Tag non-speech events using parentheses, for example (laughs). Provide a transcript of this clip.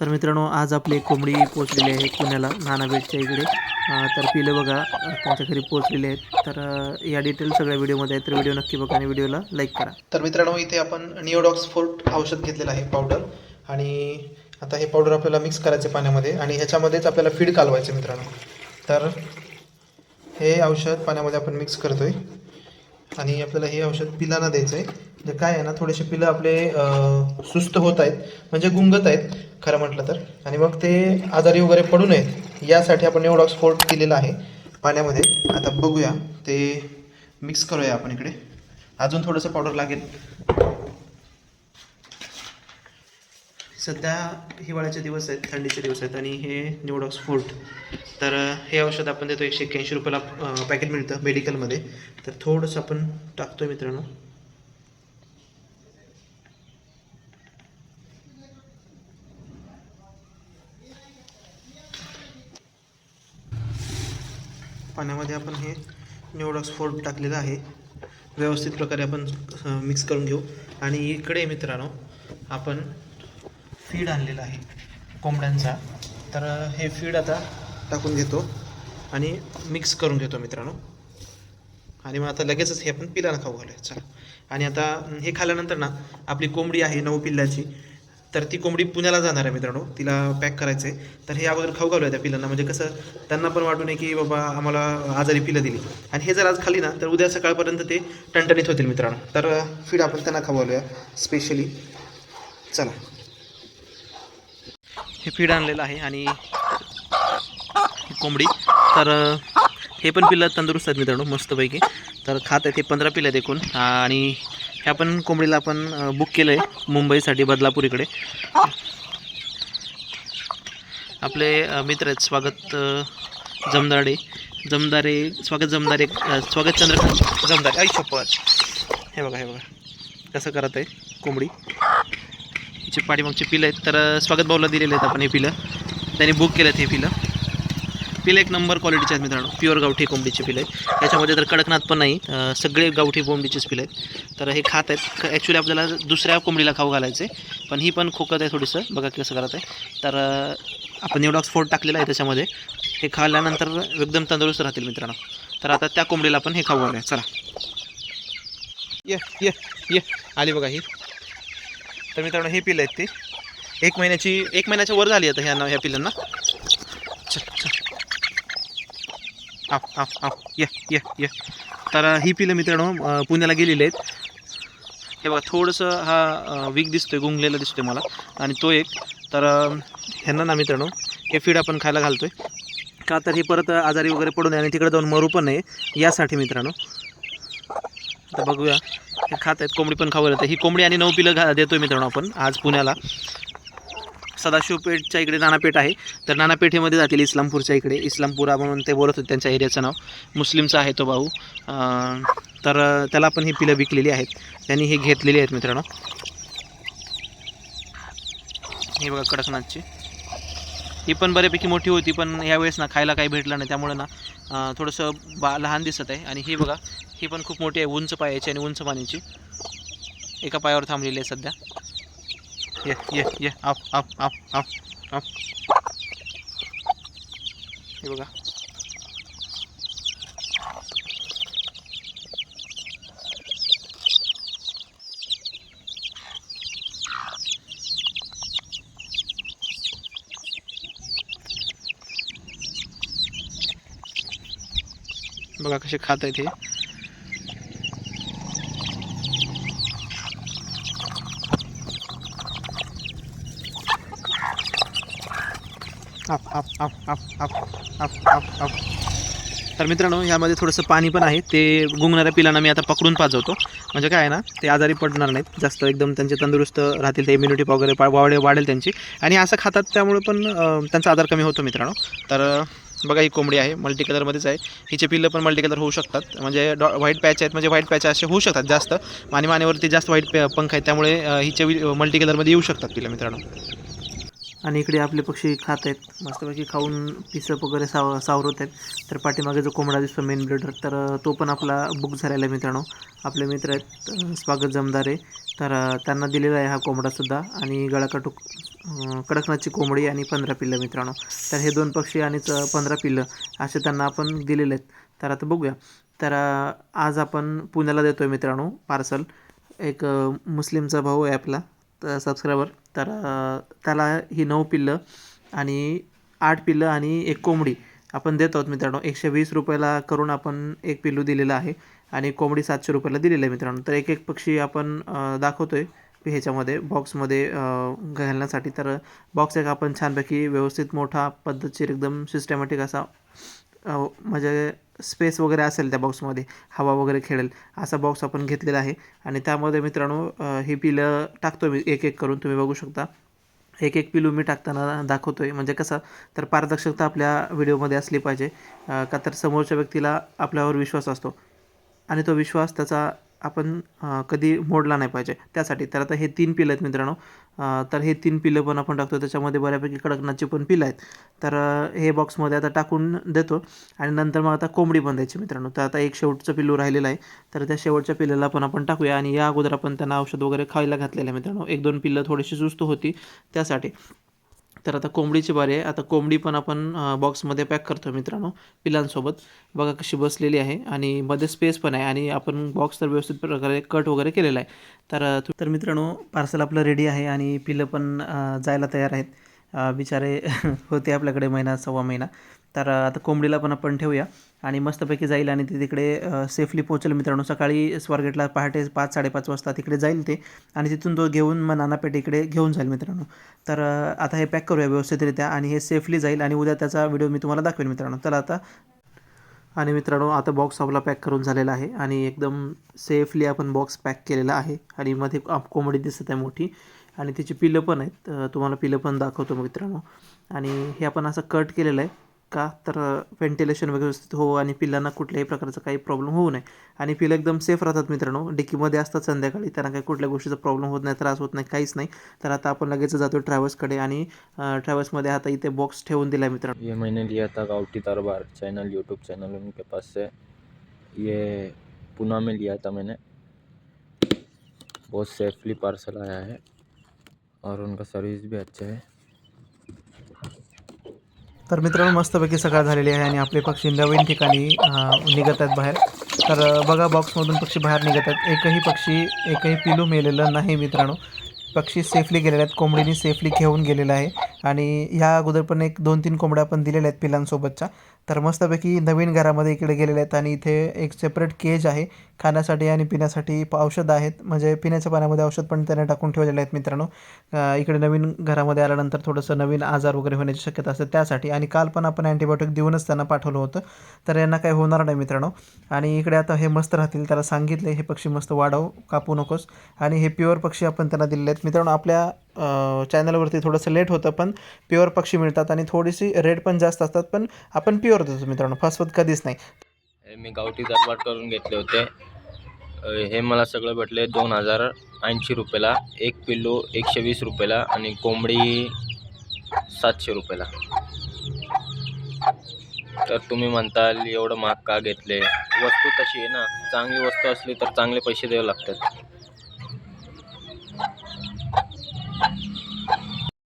तर मित्रांनो आज आपली कोंबडी पोचलेली आहे पुण्याला नानाबेटच्या इकडे. तर पिलं बघा त्यांच्या घरी पोचलेले आहेत. तर या डिटेल सगळ्या व्हिडिओमध्ये आहेत. तर व्हिडिओ नक्की बघा आणि व्हिडिओला लाईक करा. तर मित्रांनो इथे आपण निओडॉक्स फोर्ट औषध घेतलेलं आहे पावडर आणि आता हे पावडर आपल्याला मिक्स करायचे पाण्यामध्ये आणि ह्याच्यामध्येच आपल्याला फीड कालवायचे मित्रांनो. तर हे औषध पाण्यामध्ये आपण मिक्स करतोय. आणि आपल्याला हे औषध पिलांना द्यायचं आहे म्हणजे काय आहे ना थोडेसे पिलं आपले सुस्त होत आहेत म्हणजे गुंगत आहेत खरं म्हटलं तर. आणि मग ते आजारी वगैरे पडू नयेत यासाठी आपण एवढा स्फोट केलेला आहे पाण्यामध्ये. आता बघूया ते मिक्स करूया आपण इकडे. अजून थोडंसं पावडर लागेल. सध्या हिवाळ्याचे दिवस आहेत थंडीचे दिवस आहेत आणि हे निवडॉक्स फोर्ट तर हे औषध आपण देतो एकशे एक्क्याऐंशी रुपयाला पॅकेट मिळतं मेडिकलमध्ये तर थोडंसं आपण टाकतोय मित्रांनो. पाण्यामध्ये आपण हे निवडॉक्स फोर्ट टाकलेलं आहे. व्यवस्थित प्रकारे आपण मिक्स करून घेऊ. आणि इकडे मित्रांनो आपण फीड आणलेला आहे कोंबड्यांचा. तर हे फीड आता टाकून घेतो आणि मिक्स करून घेतो मित्रांनो. आणि मग आता लगेचच हे आपण पिलाला खाऊ घालूया. चला. आणि आता हे खाल्ल्यानंतर ना आपली कोंबडी आहे नऊ पिल्ल्याची तर ती कोंबडी पुण्याला जाणार आहे मित्रांनो. तिला पॅक करायचं आहे तर हे अगोदर खाऊ घालूया त्या पिलांना. म्हणजे कसं त्यांना पण वाटू नये की बाबा आम्हाला आजारी पिलं दिली. आणि हे जर आज खाली ना तर उद्या सकाळपर्यंत ते टणटणीत होतील मित्रांनो. तर फीड आपण त्यांना खाऊ घालूया स्पेशली चला. हे फीड आणलेलं आहे आणि कोंबडी. तर हे पण पिल्लं तंदुरुस्त आहेत मित्रांनो मस्तपैकी. तर खात आहेत हे पंधरा पिल्लं आहेत एकूण. आणि ह्या पण कोंबडीला आपण बुक केलं आहे मुंबईसाठी बदलापूर इकडे आपले मित्र आहेत स्वागत अ, जमदाडे जमदारे स्वागत जमदारे स्वागत चंद्रकांत जमदारे. आई शपथ हे बघा हे बघा. कसं करत आहे कोंबडी. हिची पाठीमागचे पिलं आहेत तर स्वागत भाऊला दिलेले आहेत आपण हे पिलं. त्यांनी बुक केलं हे पिलं. पिलं एक नंबर क्वालिटीचे आहेत मित्रांनो. प्युअर गावठी कोंबडीचे पिलं आहेत. त्याच्यामध्ये तर कडकनाथ पण नाही सगळे गावठी कोंबडीचेच पिलं आहेत. तर हे खात आहेत. ॲक्च्युली आपल्याला दुसऱ्या कोंबडीला खाऊ घालायचे पण ही पण खोकत आहे थोडीसं. बघा कसं करत आहे. तर आपण निवडॉक्स फोड टाकलेला आहे त्याच्यामध्ये. हे खाल्ल्यानंतर एकदम तंदुरुस्त राहतील मित्रांनो. तर आता त्या कोंबडीला आपण हे खाऊ घालूया. चला. ये ये ये. आली बघा ही. तर मित्रांनो हे पिलं आहेत ते. एक महिन्याची एक महिन्याच्या वर झाली आता ह्या ह्या पिलांना. चल चल. आप आप आव. या ये या. तर ही पिलं मित्रांनो पुण्याला गेलेली आहेत. हे बघा थोडंसं हा वीक दिसतोय गुंगलेला दिसतोय मला. आणि तो एक. तर ह्यांना ना मित्रांनो हे फीड आपण खायला घालतोय. का तर हे परत आजारी वगैरे पडू नये आणि तिकडे जाऊन मरू पण नाही यासाठी मित्रांनो. आता बघूया. खात आहेत कोंबडी पण खाऊ घालत ही कोंबडी आणि नऊ पिलं घा देतोय मित्रांनो आपण आज पुण्याला. सदाशिवपेठच्या इकडे नानापेठ आहे. तर नानापेठेमध्ये जातील इस्लामपूरच्या इकडे. इस्लामपुरा म्हणून ते बोलत होते त्यांच्या एरियाचं नाव. मुस्लिमचा आहे तो भाऊ. तर त्याला पण ही पिलं विकलेली आहेत. त्यांनी ही घेतलेली आहेत मित्रांनो. हे बघा कडकनाथची. ही पण बऱ्यापैकी मोठी होती पण यावेळेस ना खायला काही भेटलं नाही. त्यामुळे ना थोडंसं बा लहान दिसत आहे. आणि ही बघा ही पण खूप मोठी आहे उंच पायाची आणि उंच पाण्याची. एका पायावर थांबलेली आहे सध्या. ये ये ये आप आप आप आप आप. हे बघा. बघा कसे खात आहेत हे. आप आप आप आप आप आप आप तर मित्रांनो यामध्ये थोडंसं पाणी पण आहे. ते गुंगणाऱ्या पिलांना मी आता पकडून पाजवतो. म्हणजे काय आहे ना ते आजारी पडणार नाहीत. जास्त एकदम त्यांचे तंदुरुस्त राहतील ते इम्युनिटी वगैरे वाढेल त्यांची. आणि असं खातात त्यामुळे पण त्यांचा आजार कमी होतो मित्रांनो. तर बघा ही कोंबडी आहे मल्टी कलरमध्येच आहे. हिचे पिल्लं पण मल्टी कलर होऊ शकतात. म्हणजे डॉ व्हाईट पॅच आहेत म्हणजे व्हाईट पॅच असे होऊ शकतात जास्त. आणि मानेवरती जास्त व्हाईट पंख आहेत त्यामुळे हिचे मल्टी कलरमध्ये येऊ शकतात पिल्लं मित्रांनो. आणि इकडे आपले पक्षी खात आहेत. मस्तपैकी खाऊन पिसप वगैरे साव सावरत आहेत. तर पाठीमागे जो कोंबडा दिसतो मेन ब्रेडर तर तो पण आपला बुक झालेला आहे मित्रांनो. आपले मित्र आहेत स्वागत जमदारे. तर त्यांना दिलेला आहे हा कोंबडासुद्धा आणि गळाकाटूक कडकनाथची कोंबडी आणि पंधरा पिल्लं मित्रांनो. तर हे दोन पक्षी आणि च- पंधरा पिल्लं असे त्यांना आपण दिलेले आहेत. तर आता बघूया. तर आज आपण पुण्याला देतो आहे मित्रांनो पार्सल एक मुस्लिमचा भाऊ आहे आपला. तर सबस्क्रायबर तर त्याला ही नऊ पिल्लं आणि आठ पिल्लं आणि एक कोंबडी आपण देत आहोत मित्रांनो. एकशे वीस रुपयाला करून आपण एक पिल्लू दिलेलं आहे आणि कोंबडी सातशे रुपयाला दिलेलं आहे मित्रांनो. तर एक एक पक्षी आपण दाखवतो आहे ह्याच्यामध्ये बॉक्समध्ये घालण्यासाठी. तर बॉक्स एक आपण छानपैकी व्यवस्थित मोठा पद्धतशीर एकदम सिस्टमॅटिक असा म्हणजे स्पेस वगैरे असेल त्या बॉक्समध्ये हवा वगैरे खेळेल असा बॉक्स आपण घेतलेला आहे. आणि त्यामध्ये मित्रांनो ही पिलं टाकतो मी एक एक करून तुम्ही बघू शकता. एक एक पिलू मी टाकताना दाखवतो आहे म्हणजे कसं तर पारदर्शकता आपल्या व्हिडिओमध्ये असली पाहिजे. का तर समोरच्या व्यक्तीला आपल्यावर विश्वास असतो. आणि तो विश्वास त्याचा आपण कधी मोडला नाही पाहिजे. त्यासाठी तर आता हे तीन पिलं आहेत मित्रांनो. तर हे तीन पिलं पण आपण टाकतो त्याच्यामध्ये बऱ्यापैकी कडकनाथची पण पिलं आहेत. तर हे बॉक्समध्ये आता टाकून देतो. आणि नंतर मग आता कोंबडी पण द्यायची मित्रांनो. तर आता एक शेवटचं पिल्लू राहिलेलं आहे. तर त्या शेवटच्या पिल्लाला पण आपण टाकूया. आणि या अगोदर आपण त्यांना औषध वगैरे खायला घातलेलं आहे मित्रांनो. एक दोन पिल्लं थोडीशी सुस्त होती त्यासाठी. तर आता कोंबडीची बारी आहे. आता कोंबडी पण आपण बॉक्समध्ये पॅक करतो मित्रांनो पिलांसोबत. बघा कशी बसलेली आहे आणि मध्ये स्पेस पण आहे आणि आपण बॉक्स तर व्यवस्थित प्रकारे कट वगैरे केलेला आहे. तर तर मित्रांनो पार्सल आपलं रेडी आहे आणि पिलं पण जायला तयार आहेत. बिचारे (laughs) होते आपल्याकडे महिना सव्वा महिना. तर आता कोंबडीला पण आपण ठेवूया. आणि मस्तपैकी जाईल आणि ते तिकडे सेफली पोहोचेल मित्रांनो. सकाळी स्वारगेटला पहाटे पाच साडेपाच वाजता तिकडे जाईल ते. आणि तिथून तो घेऊन मग नानापेठ इकडे घेऊन जाईल मित्रांनो. तर आता हे पॅक करूया व्यवस्थितरित्या आणि हे सेफली जाईल आणि उद्या त्याचा व्हिडिओ मी तुम्हाला दाखवेन मित्रांनो. चला आता. आणि मित्रांनो आता बॉक्स आपला पॅक करून झालेला आहे आणि एकदम सेफली आपण बॉक्स पॅक केलेला आहे. आणि मध्ये कोंबडी दिसत आहे मोठी. आणि त्याची पिलं पण आहेत. तुम्हाला पिलं पण दाखवतो मित्रांनो. आणि हे आपण असं कट केलेलं आहे. का? तर व्हेंटिलेशन व्यवस्थित हो आणि पिल्लांना कुठल्याही प्रकारचा काही प्रॉब्लेम होऊ नये. आणि पिलं एकदम सेफ राहतात मित्रांनो. डिकीमध्ये असतात संध्याकाळी. त्यांना काही कुठल्या गोष्टीचा प्रॉब्लेम होत नाही त्रास होत नाही काहीच नाही. तर आता आपण लगेच जातो ट्रॅव्हल्सकडे आणि ट्रॅव्हल्समध्ये आता इथे बॉक्स ठेवून दिला आहे मित्रांनो. ये मैंने लिया था Gavthi Darbar channel YouTube channel उनके पास से. ये पुणे में लिया था मैंने. बहुत सेफली पार्सल आया है और उनका सर्विस भी अच्छा है. तर मित्रांनो मस्तपैकी सकाळ झालेली आहे आणि आपले पक्षी नवीन ठिकाणी निघत आहेत बाहेर. तर बघा बॉक्समधून पक्षी बाहेर निघत आहेत एकही पक्षी एकही पिलू मेलेलं नाही मित्रांनो. पक्षी सेफली गेलेले आहेत. कोंबडीने सेफली घेऊन गेलेलं आहे. आणि ह्या अगोदर पण एक दोन तीन कोंबड्या पण दिलेल्या आहेत पिलांसोबतच्या. तर मस्तपैकी नवीन घरामध्ये इकडे गेलेले आहेत आणि इथे एक सेपरेट केज आहे. खाण्यासाठी आणि पिण्यासाठी औषधं आहेत. म्हणजे पिण्याच्या पाण्यामध्ये औषध पण त्यांना टाकून ठेवलेले आहेत मित्रांनो. इकडे नवीन घरामध्ये आल्यानंतर थोडंसं नवीन आजार वगैरे होण्याची शक्यता असते त्यासाठी. आणि काल पण आपण अँटीबायोटिक देऊनच त्यांना पाठवलं होतं. तर यांना काही होणार नाही मित्रांनो. आणि इकडे आता हे मस्त राहतील. त्याला सांगितले हे पक्षी मस्त वाढव कापू नकोस. आणि हे प्युअर पक्षी आपण त्यांना दिलेले आहेत. मित्रांनो आपल्या चॅनलवरती थोडंसं लेट होतं पण प्युअर पक्षी मिळतात आणि थोडीशी रेट पण जास्त असतात पण आपण प्युअर देतो मित्रांनो. फसवत कधीच नाही. मी गावठी दरबार करून घेतले होते. हे मला सगळं भेटले दोन हजार ऐंशी रुपयाला एक पिल्लू एकशे वीस रुपयाला आणि कोंबडी सातशे रुपयाला. तर तुम्ही म्हणताल एवढं महाग का घेतले? वस्तू तशी आहे ना. चांगली वस्तू असली तर चांगले पैसे द्यावे लागतात.